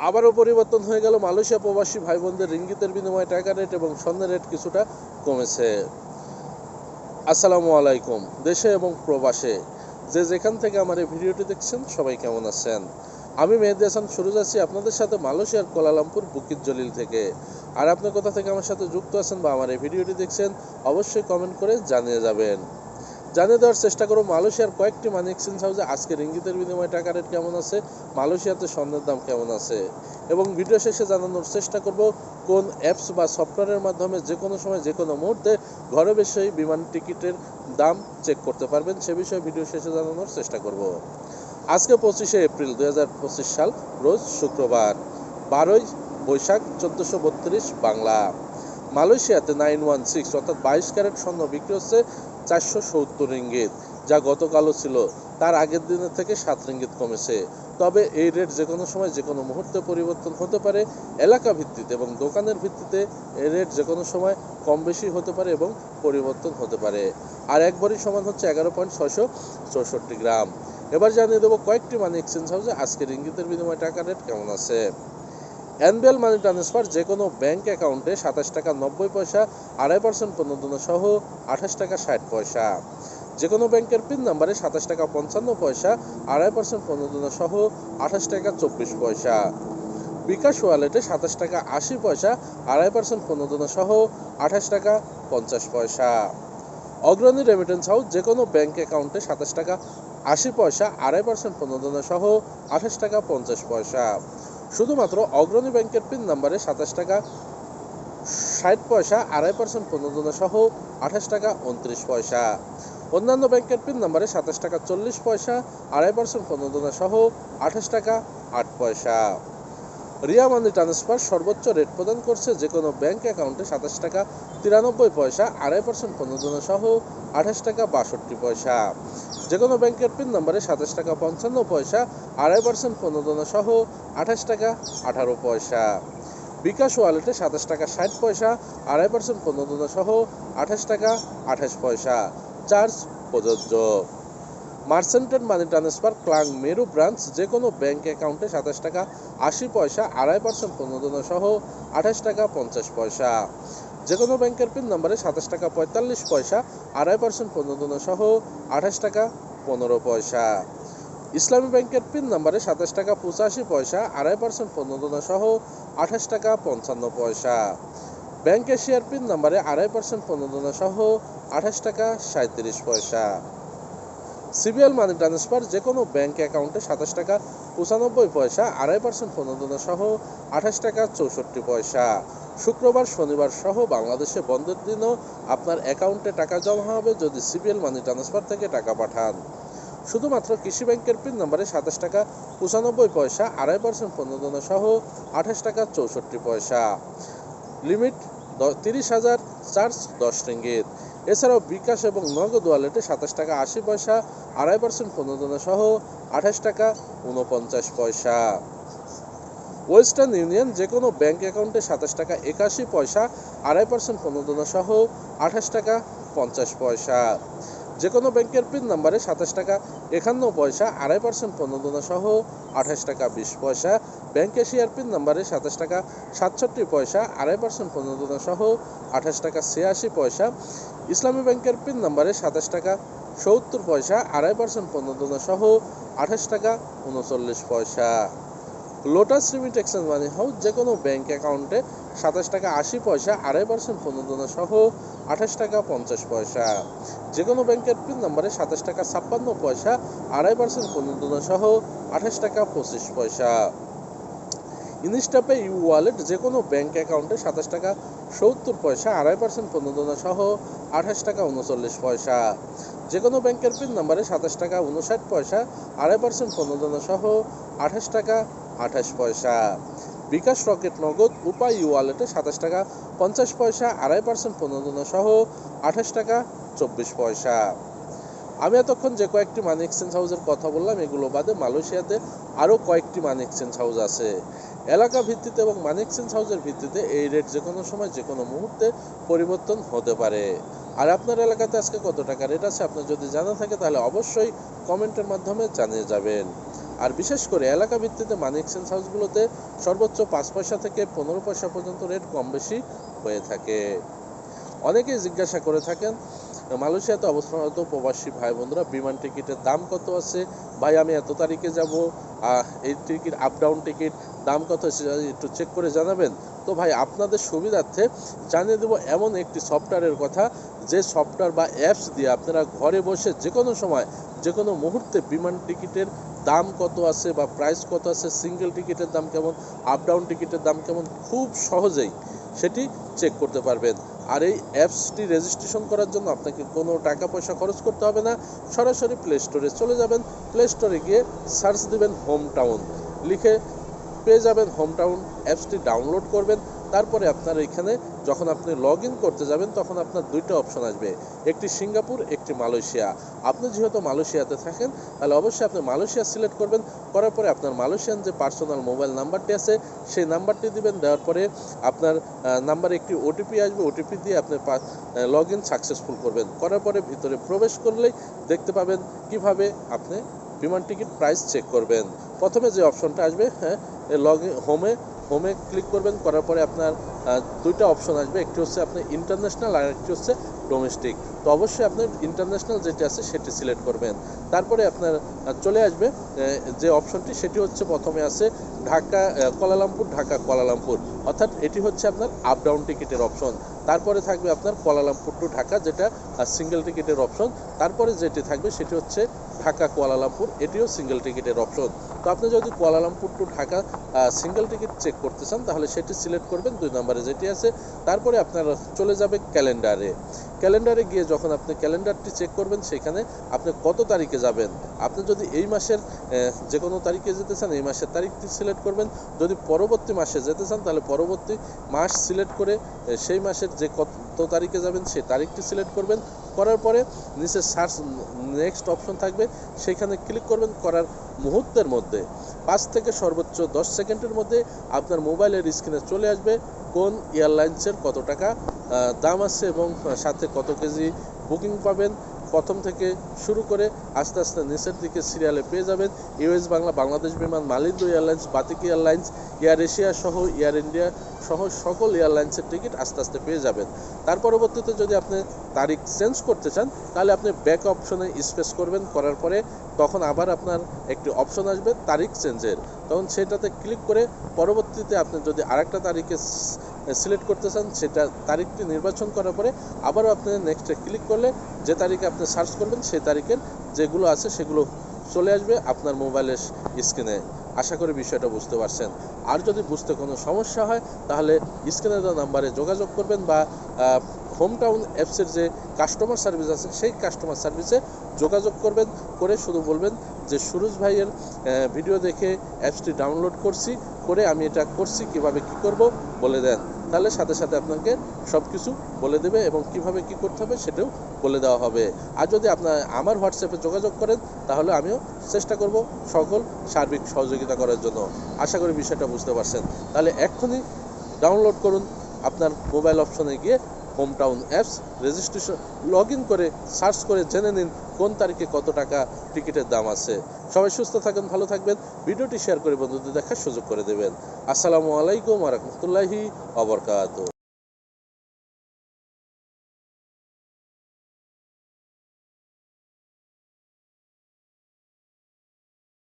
আবারও পরিবর্তন হয়ে গেল। মালয়েশিয়া প্রবাসী ভাই বোনদের রিঙ্গিতের বিনিময়ে টাকা রেট এবং স্বর্ণের রেট কিছুটা কমেছে। আসসালামু আলাইকুম, দেশে এবং প্রবাসে। যে যেখান থেকে আমার এই ভিডিওটি দেখছেন, সবাই কেমন আছেন? আমি মেহেদি হাসান সুরজ আছি আপনাদের সাথে মালয়েশিয়ার কোলালামপুর বুকিত জলিল থেকে। আর আপনি কোথা থেকে আমার সাথে যুক্ত আছেন বা আমার এই ভিডিওটি দেখছেন, অবশ্যই কমেন্ট করে জানিয়ে যাবেন। জানিয়ে দেওয়ার চেষ্টা করব, মালয়েশিয়ার কয়েকটি মানি এক্সচেঞ্জ হাউসে আজকে রিঙ্গিতের বিনিময়ে টাকা রেট কেমন আছে, মালয়েশিয়াতে স্বর্ণের দাম কেমন আছে এবং ভিডিও শেষে জানানোর চেষ্টা করব, কোন অ্যাপস বা সফটওয়্যারের মাধ্যমে যে কোনো সময়, যে কোনো মুহূর্তে ঘরে বসেই বিমান টিকিটের দাম চেক করতে পারবেন, সে বিষয়ে ভিডিও শেষে জানানোর চেষ্টা করব। আজকে পঁচিশে এপ্রিল দু হাজার পঁচিশ সাল, রোজ শুক্রবার, বারোই বৈশাখ চোদ্দোশো বাংলা। মালয়েশিয়াতে নাইন ওয়ান সিক্স অর্থাৎ বাইশ ক্যারেট স্বর্ণ বিক্রি হচ্ছে চারশো সত্তর রিঙ্গিত, যা গতকালও ছিল। তার আগের দিনের থেকে সাত রিঙ্গিত কমেছে। তবে এই রেট যে কোনো সময় যে কোনো মুহূর্তে পরিবর্তন হতে পারে এলাকা ভিত্তিতে এবং দোকানের ভিত্তিতে এই রেট যে কোনো সময় কম বেশি হতে পারে এবং পরিবর্তন হতে পারে। আর একবারই সমান হচ্ছে এগারো পয়েন্ট ছয়শো চৌষট্টি গ্রাম। এবার জানিয়ে দেবো কয়েকটি মানি এক্সচেঞ্জ হাউসে আজকের ইঙ্গিতের বিনিময়ে টাকা রেট কেমন আছে। অ্যানুয়াল মানি ট্রান্সফার যে কোনো ব্যাংক অ্যাকাউন্টে সাতাশ টাকা নব্বই পয়সা, আড়াই পার্সেন্ট প্রণোদনা সহ আঠাশ টাকা ষাট পয়সা। যে কোনো ব্যাংকের পিন নাম্বারে সাতাশ টাকা পঞ্চান্ন পয়সা, আড়াই পার্সেন্ট প্রণোদনা সহ আঠাশ টাকা চব্বিশ পয়সা। বিকাশ ওয়ালেটে সাতাশ টাকা আশি পয়সা, আড়াই পার্সেন্ট প্রণোদনা সহ আঠাশ টাকা পঞ্চাশ পয়সা। অগ্রণী রেমিটেন্স হাউস যে কোনো ব্যাংক অ্যাকাউন্টে সাতাশ টাকা আশি পয়সা, আড়াই পার্সেন্ট প্রণোদনা সহ আঠাশ টাকা পঞ্চাশ পয়সা। শুধুমাত্র অগ্রণী ব্যাংকের পিন নাম্বারে সাতাশ টাকা, ষাট পয়সা, আড়াই পার্সেন্ট প্রণোদনা সহ আঠাশ টাকা, উনত্রিশ পয়সা। অন্যান্য ব্যাংকের পিন নাম্বারে সাতাশ টাকা, চল্লিশ পয়সা, আড়াই পার্সেন্ট প্রণোদনা সহ আঠাশ টাকা, আট পয়সা। রিয়া মানি ট্রান্সফার সর্বোচ্চ রেট প্রদান করছে যে কোনো ব্যাংক অ্যাকাউন্টে সাতাশ টাকা, তিরানব্বই পয়সা, আড়াই পার্সেন্ট প্রণোদনা সহ আঠাশ টাকা, বাষট্টি পয়সা। যে কোনো ব্যাংকের পিন নম্বরে সাতাশ টাকা পঞ্চান্ন পয়সা, আড়াই পার্সেন্ট প্রণোদনা সহ আঠাশ টাকা আঠারো পয়সা। বিকাশ ওয়ালেটে সাতাশ টাকা ষাট পয়সা, আড়াই পার্সেন্ট প্রণোদনা সহ আঠাশ টাকা আঠাশ পয়সা। চার্জ প্রযোজ্য। মার্সেন্টেড মানি ট্রান্সফার ক্লাং মেরু ব্রাঞ্চ যে কোনো ব্যাংক অ্যাকাউন্টে সাতাশ টাকা আশি পয়সা, আড়াই পার্সেন্ট প্রণোদনা সহ আঠাশ টাকা পঞ্চাশ পয়সা। যে কোনো ব্যাংকের পিন নাম্বারে সাতাশ টাকা পঁয়তাল্লিশ পয়সা, আড়াই পার্সেন্ট প্রণোদনা সহ আঠাশ টাকা পনেরো পয়সা। ইসলামী ব্যাংকের পিন নাম্বারে সাতাশ টাকা পঁচাশি পয়সা, আড়াই পার্সেন্ট প্রণোদনা সহ আঠাশ টাকা পঞ্চান্ন পয়সা। ব্যাংক এশিয়ার পিন নাম্বারে আড়াই পার্সেন্ট প্রণোদনা সহ আঠাশ টাকা সাঁত্রিশ পয়সা। সিবিএল মানি ট্রান্সফার যে কোনো ব্যাংক অ্যাকাউন্টে সাতাশ টাকা পঁচানব্বই পয়সা, আড়াই পার্সেন্ট প্রণোদনা সহ আঠাশ টাকা চৌষট্টি পয়সা। শুক্রবার, শনিবার সহ বাংলাদেশে বন্ধের দিনও আপনার অ্যাকাউন্টে টাকা জমা হবে যদি সিবিএল মানি ট্রান্সফার থেকে টাকা পাঠান। শুধুমাত্র কৃষি ব্যাংকের পিন নম্বরে সাতাশ টাকা, পঁচানব্বই পয়সা, আড়াই পার্সেন্ট প্রণোদনা সহ আঠাশ টাকা, চৌষট্টি পয়সা। লিমিট তিরিশ হাজার, চার্জ দশ রিঙ্গিত। এছাড়াও বিকাশ এবং নগদ ওয়ালেটে সাতাশ টাকা, আশি পয়সা, আড়াই পার্সেন্ট প্রণোদনা সহ আঠাশ টাকা উনপঞ্চাশ পয়সা। ওয়েস্টার্ন ইউনিয়ন যে কোনো ব্যাংক অ্যাকাউন্টে সাতাশ টাকা একাশি পয়সা, আড়াই পার্সেন্ট প্রণোদনা সহ আঠাশ টাকা পঞ্চাশ পয়সা। যে কোনো ব্যাংকের পিন নাম্বারে সাতাশ টাকা একান্ন পয়সা, আড়াই পার্সেন্ট প্রণোদনা সহ আঠাশ টাকা বিশ পয়সা। ব্যাংক এশিয়ার পিন নাম্বারে সাতাশ টাকা সাতষট্টি পয়সা, আড়াই পার্সেন্ট প্রণোদনা সহ আঠাশ টাকা ছিয়াশি পয়সা। ইসলামী ব্যাংকের পিন নাম্বারে সাতাশ টাকা সত্তর পয়সা, আড়াই পার্সেন্ট প্রণোদনা সহ আঠাশ টাকা উনচল্লিশ পয়সা। Lotus Remit exchange money house যে কোনো ব্যাংক অ্যাকাউন্টে সাতাশ টাকা আশি পয়সা, আড়াই পার্সেন্ট প্রণোদনা সহ আঠাশ টাকা পঞ্চাশ পয়সা। যে কোনো ব্যাংকের পিন নাম্বারে সাতাশ টাকা ছাপ্পান্ন পয়সা, আড়াই পার্সেন্ট প্রণোদনা সহ আঠাশ টাকা পঁচিশ পয়সা। ইনস্টাপে ইউ ওয়ালেট যে কোনো ব্যাংক অ্যাকাউন্টে সাতাশ টাকা সত্তর পয়সা, আড়াই পার্সেন্ট প্রণোদনা সহ আঠাশ টাকা উনচল্লিশ পয়সা। যে কোনো ব্যাংকের পিন নাম্বারে সাতাশ টাকা উনষাট পয়সা, আড়াই পার্সেন্ট প্রণোদনা সহ আঠাশ টাকা আঠাশ পয়সা। বিকাশ রকেট নগদ, উপায় ওয়ালেটে সাতাশ টাকা, পঞ্চাশ পয়সা, আড়াই পার্সেন্ট প্রণোদনা সহ আঠাশ টাকা, চব্বিশ পয়সা। আমি এতক্ষণ যে কয়েকটি মানি এক্সচেঞ্জ হাউসের কথা বললাম, এগুলো বাদে মালয়েশিয়াতে আরও কয়েকটি মানি এক্সচেঞ্জ হাউস আছে। এলাকা ভিত্তিতে এবং মানি এক্সচেঞ্জ হাউসের ভিত্তিতে এই রেট যে কোনো সময়, যে কোনো মুহূর্তে পরিবর্তন হতে পারে। আর আপনার এলাকাতে আজকে কত টাকা রেট আছে, আপনার যদি জানা থাকে তাহলে অবশ্যই কমেন্টের মাধ্যমে জানিয়ে যাবেন। আর বিশেষ করে এলাকা ভিত্তিতে মানি এক্সচেঞ্জ হাউসগুলোতে সর্বোচ্চ পাঁচ পয়সা থেকে পনেরো পয়সা পর্যন্ত রেট কম বেশি হয়ে থাকে। অনেকেই জিজ্ঞাসা করে থাকেন মালয়েশিয়াতে অবস্থানরত প্রবাসী ভাই বোনরা, বিমান টিকিটের দাম কত আছে? ভাই, আমি এত তারিখে যাব। এই টিকিট আপ ডাউন টিকিট দাম কত আছে একটু চেক করে জানাবেন। তো ভাই, আপনাদের সুবিধার্থে জানিয়ে দেবো এমন একটি সফটওয়্যারের কথা। যে সফটওয়্যার বা অ্যাপস দিয়ে আপনারা ঘরে বসে যে কোনো সময় যে কোনো মুহূর্তে বিমান টিকিটের দাম কত আছে বা প্রাইস কত আছে সিঙ্গেল টিকিটের দাম কেমন আপ ডাউন টিকিটের দাম কেমন, খুব সহজেই সেটি চেক করতে পারবেন। আর এই অ্যাপসটি রেজিস্ট্রেশন করার জন্য আপনাকে কোনো টাকা পয়সা খরচ করতে হবে না, সরাসরি প্লে স্টোরে চলে যাবেন। প্লে স্টোরে গিয়ে সার্চ দেবেন হোম টাউন লিখে পেয়ে যাবেন হোম টাউন অ্যাপসটি ডাউনলোড করবেন। তারপরে আপনার এখানে যখন আপনি লগ ইন করতে যাবেন, তখন আপনার দুইটা অপশন আসবে। একটি সিঙ্গাপুর, একটি মালয়েশিয়া। আপনি যেহেতু মালয়েশিয়াতে থাকেন, তাহলে অবশ্যই আপনি মালয়েশিয়া সিলেক্ট করবেন। করার পরে আপনার মালয়েশিয়ান যে পার্সোনাল মোবাইল নাম্বারটি আছে, সেই নাম্বারটি দিবেন। দেওয়ার পরে আপনার নাম্বারে একটি ওটিপি আসবে। ওটিপি দিয়ে আপনি লগ ইন সাকসেসফুল করবেন। করার পরে ভিতরে প্রবেশ করলেই দেখতে পাবেন কীভাবে আপনি বিমান টিকিট প্রাইস চেক করবেন। প্রথমে যে অপশনটা আসবে হ্যাঁ লগ হোমে হোমে ক্লিক করবেন, করার পরে আপনার দুইটা অপশন আসবে। একটি হচ্ছে আপনার ইন্টারন্যাশনাল আর একটি হচ্ছে ডোমেস্টিক তো অবশ্যই আপনার ইন্টারন্যাশনাল যেটি আছে সেটি সিলেক্ট করবেন। তারপরে আপনার চলে আসবে যে অপশনটি সেটি হচ্ছে প্রথমে আছে ঢাকা কলালামপুর ঢাকা কলালামপুর অর্থাৎ এটি হচ্ছে আপনার আপ ডাউন টিকিটের অপশন তারপরে থাকবে আপনার কলালামপুর টু ঢাকা, যেটা সিঙ্গেল টিকিটের অপশন তারপরে যেটি থাকবে সেটি হচ্ছে ঢাকা কুয়ালালামপুর, এটিও সিঙ্গেল টিকিটের অপশন তো আপনি যদি Kuala Lumpur to Dhaka single ticket check করতে চান, তাহলে সেটি সিলেক্ট করবেন, দুই নম্বরে যেটি আছে। তারপরে আপনার চলে যাবে ক্যালেন্ডারে। ক্যালেন্ডারে গিয়ে যখন আপনি ক্যালেন্ডারটি চেক করবেন, সেখানে আপনি কত তারিখে যাবেন? আপনি যদি এই মাসের যে কোনো তারিখে যেতে চান, এই মাসের তারিখটি সিলেক্ট করবেন। যদি পরবর্তী মাসে যেতে চান, তাহলে পরবর্তী মাস সিলেক্ট করে সেই মাসের যে কত তারিখে যাবেন সে তারিখটি সিলেক্ট করবেন। করার পরে নিচে সার্চ নেক্সট অপশন থাকবে। সেখানে ক্লিক করবেন করার মুহূর্তের মধ্যে। পাঁচ থেকে সর্বোচ্চ দশ সেকেন্ডের মধ্যে আপনার মোবাইলের স্ক্রিনে চলে আসবে কোন এয়ারলাইন্সের কত টাকা দাম আছে এবং সাথে কত কেজি বুকিং পাবেন। প্রথম থেকে শুরু করে আস্তে আস্তে নিচের দিকে সিরিয়ালে পেয়ে যাবেন। US Bangla, Bangladesh Biman Malindo airlines, Batik airlines, Air Asia সহ এয়ার ইন্ডিয়া সহ সকল এয়ারলাইন্সের টিকিট আস্তে আস্তে পেয়ে যাবেন। তার পরবর্তীতে যদি আপনি তারিখ চেঞ্জ করতে চান, তাহলে আপনি ব্যাক অপশনে স্পেস করবেন, করার পরে তখন আবার আপনার একটি অপশন আসবে, তারিখ চেঞ্জের। তখন সেটাতে ক্লিক করে পরবর্তীতে আপনি যদি আরেকটা তারিখে সিলেক্ট করতে চান, সেটা তারিখটি নির্বাচন করার পরে আবারও আপনি নেক্সটে ক্লিক করলে যে তারিখে আপনি সার্চ করবেন, সেই তারিখের যেগুলো আছে সেগুলো চলে আসবে আপনার মোবাইলের স্ক্রিনে। আশা করি বিষয়টা বুঝতে পারছেন। আর যদি বুঝতে কোনো সমস্যা হয়, তাহলে স্ক্রিনে দেওয়া নাম্বারে যোগাযোগ করবেন বা হোম টাউন অ্যাপসের যে কাস্টমার সার্ভিস আছে, সেই কাস্টমার সার্ভিসে যোগাযোগ করবেন, করে শুধু বলবেন যে, সুরজ ভাইয়ের ভিডিও দেখে অ্যাপসটি ডাউনলোড করছি, করে আমি এটা করছি, কীভাবে কি করব? বলে দেন। তাহলে সাথে সাথে আপনাকে সব কিছু বলে দেবে এবং কীভাবে কি করতে হবে সেটাও বলে দেওয়া হবে। আর যদি আপনার আমার হোয়াটসঅ্যাপে যোগাযোগ করেন, তাহলে আমিও চেষ্টা করব সকল সার্বিক সহযোগিতা করার জন্য। আশা করি বিষয়টা বুঝতে পারছেন। তাহলে এক্ষুনি ডাউনলোড করুন আপনার মোবাইল অপশনে গিয়ে home town apps registration log in করে সার্চ করে জেনে নিন কোন তারিখে কত টাকা টিকিটের দাম আছে। সবাই সুস্থ থাকেন, ভালো থাকবেন। ভিডিওটি শেয়ার করে বন্ধুদের দেখার সুযোগ করে দেবেন। আসসালামু আলাইকুম রহমতুল্লাহি অবরকাত